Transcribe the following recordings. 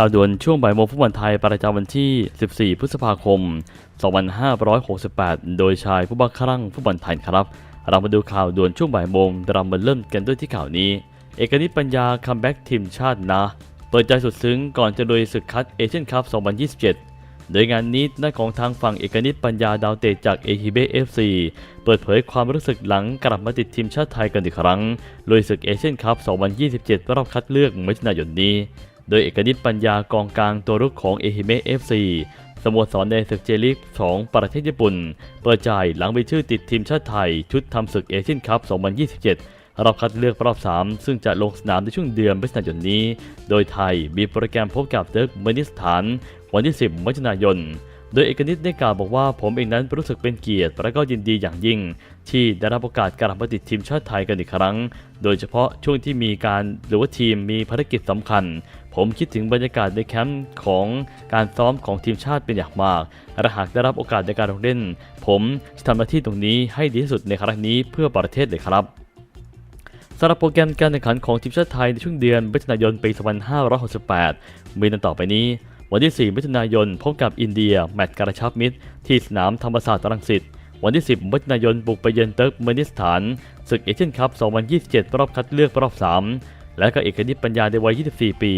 ข่าวด่วนช่วงบ่ายโมงฟุตบอลไทยประจำวันที่ 14 พฤษภาคม 2568 โดยชายผู้บังคับรังฟุตบอลไทยครับ เรามาดูข่าวด่วนช่วงบ่ายโมงเรามาเริ่มกันด้วยที่ข่าวนี้ เอกนิตปัญญาคัมแบ็กทีมชาตินะ เปิดใจสุดซึ้งก่อนจะลุยศึกคัดเอเชียนคัพ 2027 โดยงานนี้น้าของทางฝั่งเอกนิตปัญญาดาวเตะจากเอฮิเบเอฟซีเปิดเผยความรู้สึกหลังกลับมาติดทีมชาติไทยกันอีกครั้งลุยศึกเอเชียนคัพ 2027 รอบคัดเลือกมิถุนายนนี้ โดยเอกนิตปัญญากองกลางตัวรุกของเอฮิเมะเอฟซีสโมสรในศึกเจลิกของประเทศญี่ปุ่น เปิดใจหลังมีชื่อติดทีมชาติไทย ชุดทำศึกเอเชียนคัพ 2027 รอบคัดเลือกรอบ 3 ซึ่งจะลงสนามในช่วงเดือนมิถุนายนนี้ โดยไทยมีโปรแกรมพบกับเติร์กเมนิสถาน วันที่ 10มิถุนายน โดยเอกนิตได้กล่าวบอกว่าผมเองนั้นรู้สึกเป็นเกียรติและก็ยินดีอย่างยิ่ง ที่ได้รับโอกาสกลับมาติดทีมชาติไทยกันอีกครั้ง โดยเฉพาะช่วงที่มีการหรือว่าทีมมีภารกิจสำคัญ ผมคิดถึงบรรยากาศในแคมป์ของการซ้อมของทีมชาติเป็นอย่างมากและหากได้รับโอกาสในการลงเล่น ผมจะทำหน้าที่ตรงนี้ให้ดีที่สุดในครั้งนี้เพื่อประเทศเลยครับสำหรับโปรแกรมการแข่งขันของทีมชาติไทยในช่วงเดือนมิถุนายนปี 2568 มีดังต่อไปนี้ วันที่ 4 มิถุนายนพบกับอินเดีย แมตช์กระชับมิตร ที่สนามธรรมศาสตร์รังสิตวันที่ 10 มิถุนายนบุกไปเยือนเติร์กเมนิสถานศึกเอเชียนคัพ 2027 รอบคัดเลือกรอบ 3 และก็เอกนิตปัญญาในวัย 24 ปี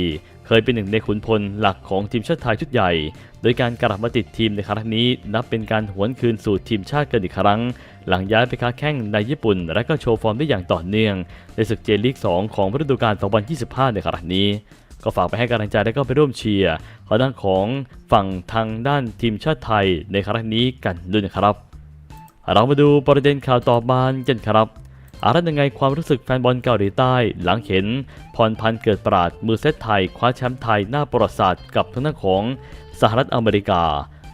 เคยเป็นหนึ่งในขุนพลหลักของทีมชาติไทยชุดใหญ่ โดยการกลับมาติดทีมในครั้งนี้ นับเป็นการหวนคืนสู่ทีมชาติกันอีกครั้ง หลังย้ายไปค้าแข้งในญี่ปุ่น และก็โชว์ฟอร์มได้อย่างต่อเนื่อง ในศึกเจลีก 2 ของฤดูกาล 2025 ในครั้งนี้ ก็ฝากไปให้กำลังใจและก็ไปร่วมเชียร์ขอด้านของฝั่งทางด้านทีมชาติไทยในครั้งนี้กันด้วยนะครับ เรามาดูประเด็นข่าวต่อมากันครับ อารันยังไงความรู้สึกแฟนบอลเกาหลีใต้ หลังเห็นพรพันธ์เกิดปราดมือเซตไทยคว้าแชมป์ไทยหน้าประวัติศาสตร์กับทางด้านของสหรัฐอเมริกา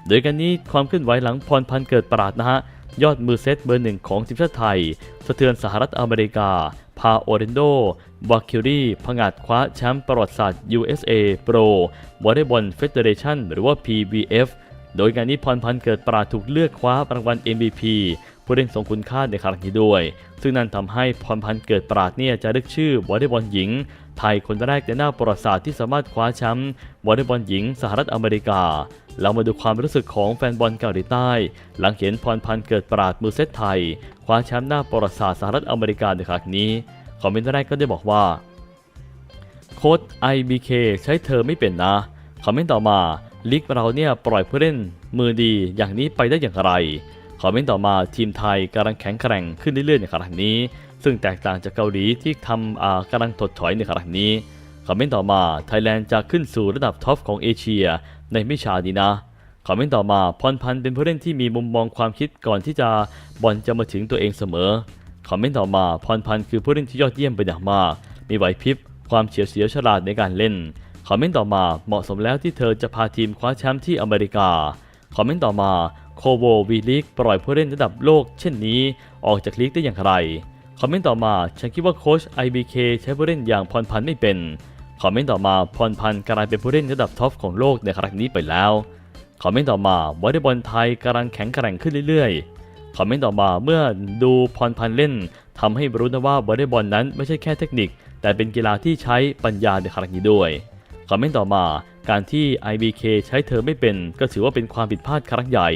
โดยกันนี้ความเคลื่อนไหวหลังพรพันธ์เกิดปราดนะฮะยอดมือเซตเบอร์หนึ่งของทีมชาติไทย สะเทือนสหรัฐอเมริกา พาโอเรนโดวาคิรีผงาดคว้าแชมป์ประวัติศาสตร์ USA Pro Volleyball Federation หรือว่า PBF โดยงานนี้พรพันธ์เกิดปราดถูกเลือกคว้ารางวัล MVP ผู้เล่นทรงคุณค่าในครั้งนี้ด้วย ซึ่งนั่นทำให้พรพันธ์เกิดปราดเนี่ยจะเรียกชื่อวอลเลย์บอลหญิง ไทยคนแรกในหน้าประวัติศาสตร์ที่สามารถคว้าแชมป์วอลเลย์บอลหญิง สหรัฐอเมริกา เรามาดูความรู้สึกของแฟนบอลเกาหลีใต้ หลังเห็นพรพันธ์เกิดปราดมือเซตไทย คว้าแชมป์หน้าประวัติศาสตร์สหรัฐอเมริกาในครั้งนี้คอมเมนต์แรกก็ได้บอกว่าโค้ด IBK ใช้เธอไม่เป็นนะคอมเมนต์ต่อมาลีกเราเนี่ยปล่อยผู้เล่นมือดีอย่างนี้ไปได้อย่างไร คอมเมนต์ต่อมาทีมไทยกำลังแข็งแกร่งขึ้นเรื่อยๆในครั้งนี้ ซึ่งแตกต่างจากเกาหลีที่ทำอ่ากำลังถดถอยในครั้งนี้คอมเมนต์ต่อมาไทยแลนด์จะขึ้นสู่ระดับท็อปของเอเชียในไม่ช้านี้นะคอมเมนต์ต่อมาพรพันธ์เป็นผู้เล่นที่มีมุมมองความคิดก่อนที่จะบอลจะมาถึงตัวเองเสมอคอมเมนต์ต่อมาพรพันธ์คือผู้เล่นที่ยอดเยี่ยมเป็นอย่างมาก มีไหวพริบ ความเฉียวเฉียวฉลาดในการเล่นคอมเมนต์ต่อมาเหมาะสมแล้วที่เธอจะพาทีมคว้าแชมป์ที่อเมริกาคอมเมนต์ต่อมา โคโววีลีกปล่อยผู้เล่นระดับโลกเช่นนี้ ออกจากลีกได้อย่างไร คอมเมนต์ต่อมา ฉันคิดว่าโค้ช IBK ใช้ผู้เล่นอย่างพรพันธ์ไม่เป็น คอมเมนต์ต่อมาพรพันธ์กลายเป็นผู้เล่นระดับท็อปของโลกในครั้งนี้ไปแล้ว คอมเมนต์ต่อมาวอลเลย์บอลไทยกำลังแข็งแกร่งขึ้นเรื่อยๆ คอมเมนต์ต่อมาเมื่อดูพรพันธ์เล่นทำให้รู้นะว่าวอลเลย์บอลนั้นไม่ใช่แค่เทคนิค แต่เป็นกีฬาที่ใช้ปัญญาในครั้งนี้ด้วย คอมเมนต์ต่อมาการที่ IBK ใช้เธอไม่เป็น ก็ถือว่าเป็นความผิดพลาดครั้งใหญ่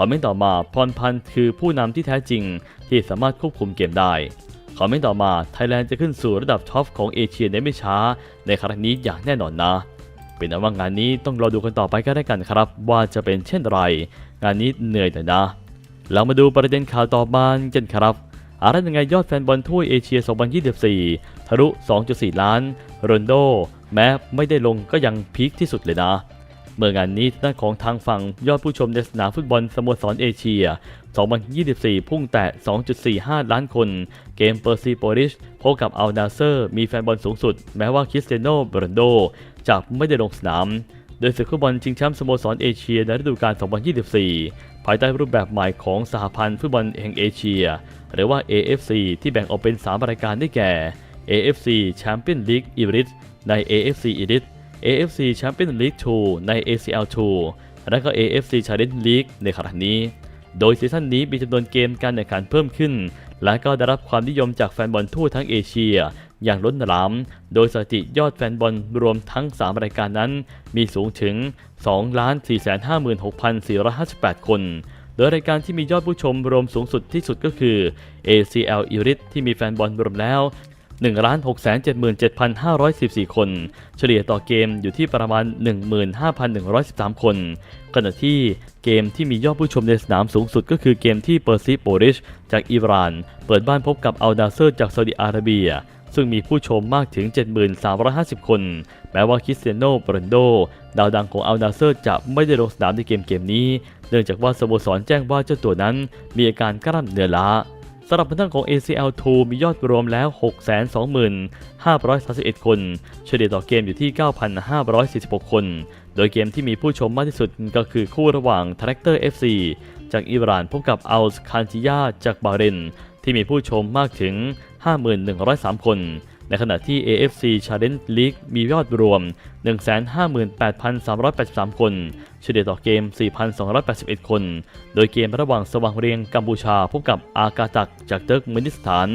คอมเมนต์ต่อมาพรพันธ์คือผู้นำที่แท้จริง ที่สามารถควบคุมเกมได้คอมเมนต์ต่อมาไทยแลนด์จะขึ้นสู่ระดับท็อปของเอเชียในไม่ช้า ในครั้งนี้อย่างแน่นอนนะ เป็นอันว่างานนี้ต้องรอดูกันต่อไปก็ได้กันครับ ว่าจะเป็นเช่นไร งานนี้เหนื่อยแต่อยนะ เรามาดูประเด็นข่าวต่อมากันครับอะไรยังไงยอดแฟนบอลทั่วเอเชีย 2024 ทะลุ 2.4 ล้านโรนโด แม้ไม่ได้ลงก็ยังพีคที่สุดเลยนะ เมื่องานนี้ด้านของทางฝั่งยอดผู้ชมในสนามฟุตบอลสโมสรเอเชีย 2024 พุ่งแต่2.45 ล้านคน เกมเปอร์ซีโปลิชพบกับอัลนาเซอร์ มีแฟนบอลสูงสุด แม้ว่าคริสเตียโนโรนโดจะไม่ได้ลงสนาม โดยศึกฟุตบอลชิงแชมป์สโมสรเอเชียในฤดูกาล 2024 ภายใต้รูปแบบใหม่ของสหพันธ์ฟุตบอลแห่งเอเชีย หรือว่า AFC ที่แบ่งออกเป็น 3 รายการได้แก่ AFC Champions League Elite ใน AFC Elite AFC Champions League 2 ใน ACL 2 และก็ AFC Challenge League ในครั้งนี้ โดยซีซั่นนี้มีจำนวนเกมการแข่งขันเพิ่มขึ้น และก็ได้รับความนิยมจากแฟนบอลทั่วทั้งเอเชีย อย่างล้นหลาม โดยสถิติยอดแฟนบอลรวมทั้ง 3 รายการนั้น มีสูงถึง 2,456,458 คนโดยรายการที่มียอดผู้ชมรวมสูงสุดที่สุดก็คือ ACL e r i t ที่มีแฟนบอลรวมแล้ว 1,677,514 คน เฉลี่ยต่อเกมอยู่ที่ประมาณ 15,113 คน ขณะที่เกมที่มียอดผู้ชมในสนามสูงสุดก็คือเกมที่เปอร์ซิโปริชจากอิหร่าน เปิดบ้านพบกับอัลดาเซอร์จากซาอุดิอาระเบียซึ่งมีผู้ชมมากถึง 7350 คน แม้ว่าคริสเตียโนโรนัลโด ดาวดังของอัลดาเซอร์จะไม่ได้ลงสนามในเกมเกมนี้ เนื่องจากว่าสโมสรแจ้งว่าเจ้าตัวนั้นมีอาการกล้ามเนื้อล้า สำหรับผลทางของ ACL2 มียอดรวมแล้ว 620,531 คน เฉลี่ยต่อเกมอยู่ที่ 9,546 คน โดยเกมที่มีผู้ชมมากที่สุดก็คือคู่ระหว่าง t r a c t o r FC จากอิหร่านพบกับอัลส์คานจิยาจากบาเรน ที่มีผู้ชมมากถึง 51,103 คน ในขณะที่ AFC Challenge League มียอดรวม 158,383 คน เฉลี่ยต่อเกม 4,281 คน โดยเกมระหว่างสว่างเรียงกัมพูชา พบกับอากาตักจากเติร์กเมนิสถาน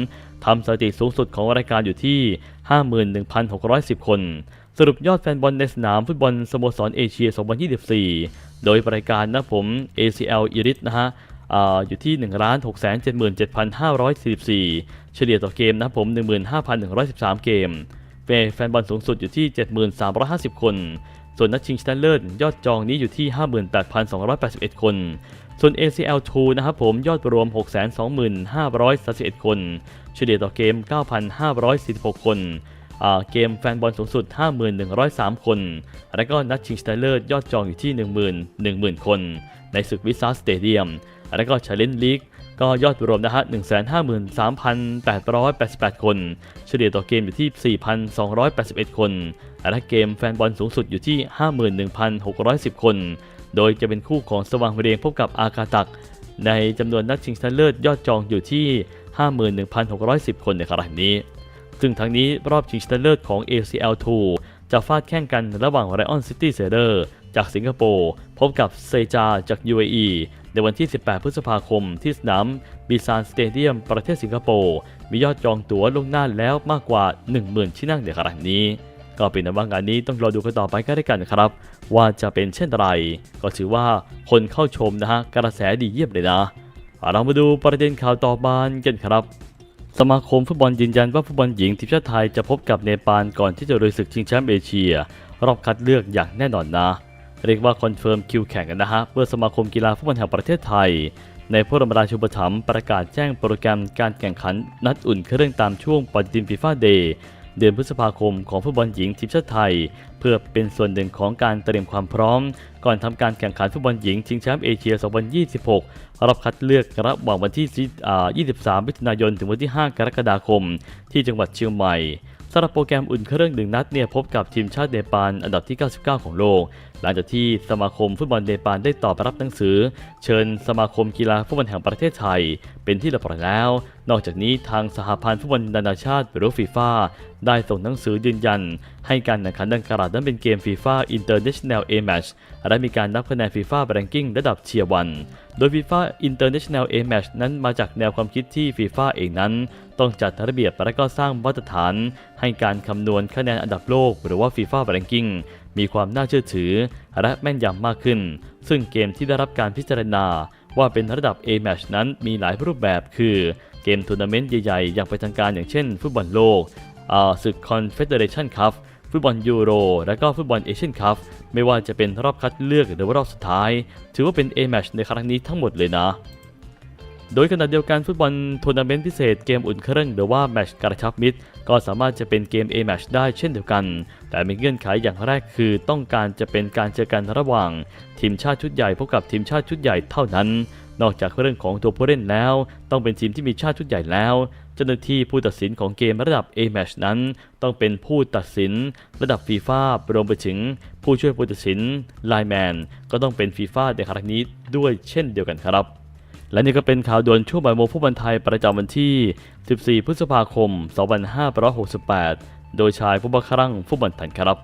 ทำสถิติสูงสุดของรายการอยู่ที่ 51,610 คน สรุปยอดแฟนบอลในสนามฟุตบอลสโมสรเอเชีย 2024 โดยรายการนะผม ACL e r i t นะฮะ อยู่ที่ 1,677,544 เฉลี่ยต่อเกมนะผม 15,113 เกมแฟนบอลสูงสุดอยู่ที่ 7350 คน ส่วนนัดชิงชนะเลิศยอดจองนี้อยู่ที่ 58,281 คน ส่วน ACL2 นะครับผมยอดรวม 625,31 คน เฉลี่ยต่อเกม 9,546 คน เกมแฟนบอลสูงสุด 51,103 คน และก็นัดชิงชนะเลิศยอดจองอยู่ที่10,000 10,000 คน ในศึกวิซาสเตเดียม และก็ชาเลนจ์ลีกก็ยอดรวมนะฮะ 153,888 คน เฉลี่ยต่อเกมอยู่ที่ 4,281 คน และเกมแฟนบอลสูงสุดอยู่ที่ 51,610 คน โดยจะเป็นคู่ของสว่างเรียงพบกับอากาตัก ในจำนวนนัดชิงชนะเลิศยอดจองอยู่ที่ 51,610 คนในครั้งนี้ ซึ่งทั้งนี้รอบชิงชนะเลิศของ ACL2 จะฟาดแข่งกันระหว่าง Lion City s a d e r จากสิงคโปร์พบกับเซจาจาก UAE ในวันที่ 18 พฤษภาคมที่สนามบีซานสเตเดียมประเทศสิงคโปร์มียอดจองตั๋วลวงหน้าแล้วมากกว่า 10,000 ที่นั่งในครั้งนี้ ก็เป็นว่างานนี้ต้องรอดูกันต่อไปก็ได้กันครับ ว่าจะเป็นเช่นไร ก็ถือว่าคนเข้าชมนะฮะกระแสดีเยี่ยมเลยนะเรามาดูประเด็นข่าวต่อมากันครับ สมาคมฟุตบอลยืนยันว่าฟุตบอลหญิงทีมชาติไทยจะพบกับเนปาลก่อนที่จะลุยศึกชิงแชมป์เอเชีย รอบคัดเลือกอย่างแน่นอนนะ เรียกว่าคอนเฟิร์มคิวแข่งกันนะฮะเพื่อสมาคมกีฬาฟุตบอลแห่งประเทศไทย ในพระบรมราชูปถัมภ์ประกาศแจ้งโปรแกรมการแข่งขันนัดอุ่นเครื่องตามช่วงปฏิทินฟีฟ่าเดย์ เดือนพฤษภาคมของฟุตบอลหญิงทีมชาติไทย เพื่อเป็นส่วนหนึ่งของการเตรียมความพร้อม ก่อนทำการแข่งขันฟุตบอลหญิงชิงแชมป์เอเชีย 2026รอบคัดเลือกระหว่างวันที่ 23 มิถุนายน ถึงวันที่ 5 กรกฎาคม ที่จังหวัดเชียงใหม่ สำหรับโปรแกรมอุ่นเครื่องหนึ่งนัดเนี่ยพบกับทีมชาติเนปาลอันดับที่ 99 ของโลก หลังจากที่สมาคมฟุตบอลเนปาลได้ตอบรับหนังสือ เชิญสมาคมกีฬาฟุตบอลแห่งประเทศไทย เป็นที่เรียบร้อยแล้ว นอกจากนี้ทางสหพันธ์ฟุตบอลนานาชาติหรือฟีฟ่าได้ส่งหนังสือยืนยัน ให้การแข่งขันดังกล่าวนั้นเป็นเกมฟีฟ่าอินเตอร์เนชั่นแนลเอแมชและมีการนับคะแนนฟีฟ่าแรงกิ้งระดับเทียร์วัน โดย FIFA International A Match นั้นมาจากแนวความคิดที่ FIFA เองนั้น ต้องจัดระเบียบและก็สร้างมาตรฐาน ให้การคำนวณคะแนนอันดับโลก หรือว่า FIFA Ranking มีความน่าเชื่อถือ และแม่นยำมากขึ้น ซึ่งเกมที่ได้รับการพิจารณา ว่าเป็นระดับ A Match นั้นมีหลายรูปแบบคือ เกมทัวร์นาเมนต์ใหญ่ๆ อย่างเป็นทางการอย่างเช่น ฟุตบอลโลกอ่าศึก Confederation Cup ฟุตบอลยูโร และก็ฟุตบอลเอเชียนคัพไม่ว่าจะเป็นรอบคัดเลือกหรือว่ารอบสุดท้าย ถือว่าเป็น A-Match ในครั้งนี้ทั้งหมดเลยนะ โดยขณะเดียวกันฟุตบอลทัวร์นาเมนต์พิเศษเกมอุ่นเครื่องหรือว่าแมชกระชับมิตรก็สามารถจะเป็นเกม A-Match ได้เช่นเดียวกัน แต่มีเงื่อนไขอย่างแรกคือต้องการจะเป็นการเจอกันระหว่าง ทีมชาติชุดใหญ่พบกับทีมชาติชุดใหญ่เท่านั้น นอกจากเรื่องของตัวผู้เล่นแล้ว ต้องเป็นทีมที่มีชาติชุดใหญ่แล้วเจ้าหน้าที่ผู้ตัดสินของเกมระดับ A-Match นั้น ต้องเป็นผู้ตัดสิน ระดับฟีฟ่ารวมไปถึง ผู้ช่วยผู้ตัดสินไลแมนก็ต้องเป็นฟีฟ่าในครั้งนี้ด้วยเช่นเดียวกันครับ และนี่ก็เป็นข่าวด่วนช่วงบ่ายโมงผู้บอลไทยประจำวันที่ 14 พฤษภาคม 2568 โดยชายผู้บังคับฟุตบอลไทยครับ